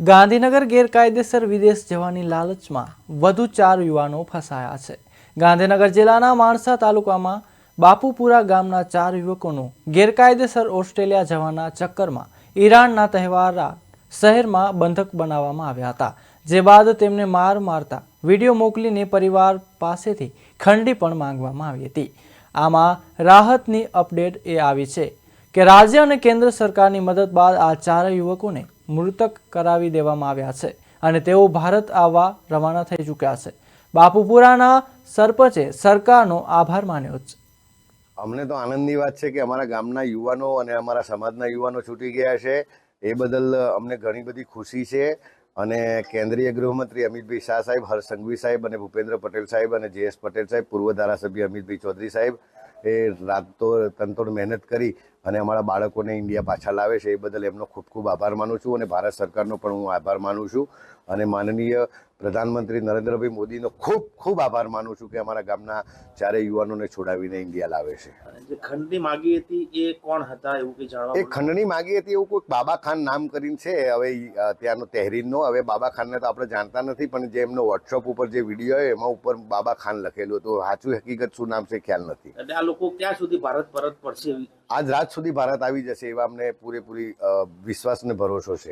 ગાંધીનગર ગેરકાયદેસર વિદેશ જવાની લાલચમાં વધુ ચાર યુવાનો ફસાયા છે. ગાંધીનગર જિલ્લાના માણસા તાલુકામાં બાપુપુરા ગામના ચાર યુવકોનું ગેરકાયદેસર ઓસ્ટ્રેલિયા જવાના ચક્કરમાં ઈરાનના તહેવારા શહેરમાં બંધક બનાવવામાં આવ્યા હતા. જે બાદ તેમને માર મારતા વીડિયો મોકલીને પરિવાર પાસેથી ખંડી પણ માંગવામાં આવી હતી. આમાં રાહતની અપડેટ એ આવી છે. કે રાજ્ય અને કેન્દ્ર સરકારની મદદ બાદ આ ચાર યુવકોને મૃતક કરાવી દેવામાં આવ્યા છે અને તેઓ ભારત આવવા રવાના થઈ ચૂક્યા છે. બાપુપુરાના સરપંચે સરકારનો આભાર માન્યો છે. અમને તો આનંદની વાત છે કે અમારા ગામના યુવાનો અને અમારા સમાજના યુવાનો છૂટી ગયા છે. એ બદલ અમને ઘણી બધી ખુશી છે અને કેન્દ્રીય ગૃહમંત્રી અમિતભાઈ શાહ સાહેબ, હર્ષ સાહેબ અને ભૂપેન્દ્ર પટેલ સાહેબ અને જે એસ પટેલ સાહેબ, પૂર્વ ધારાસભ્ય અમિતભાઈ ચૌધરી સાહેબ એ રાતો તનતોડ મહેનત કરી અને અમારા બાળકોને ઇન્ડિયા પાછા લાવે છે એ બદલ એમનો ખૂબ ખૂબ આભાર માનું છું અને ભારત સરકારનો પણ હું આભાર માનું છું. અને માનનીય પ્રધાનમંત્રી નરેન્દ્રભાઈ મોદીનો ખૂબ ખૂબ આભાર માનું છું કે અમારા ગામના ચારેય યુવાનોને છોડાવીને ઇન્ડિયા લાવે છે. જે ખંડની માગી હતી એ કોણ હતા એવું કે જાણવા એ ખંડની માગી હતી એવું કોઈ બાબા ખાન નામ કરીને છે. હવે ત્યાંનો તહેરીનનો. હવે બાબા ખાનને તો આપણે જાણતા નથી પણ જે એમનો વોટ્સઅપ ઉપર જે વીડિયો હોય એમાં ઉપર બાબા ખાન લખેલું હતું. સાચું હકીકત શું નામ છે ખ્યાલ નથી. એટલે આ લોકો ક્યાં સુધી ભારત પરત પડશે આજ રાત સુધી ભારત આવી જશે એવા અમને પૂરેપૂરી વિશ્વાસ અને ભરોસો છે.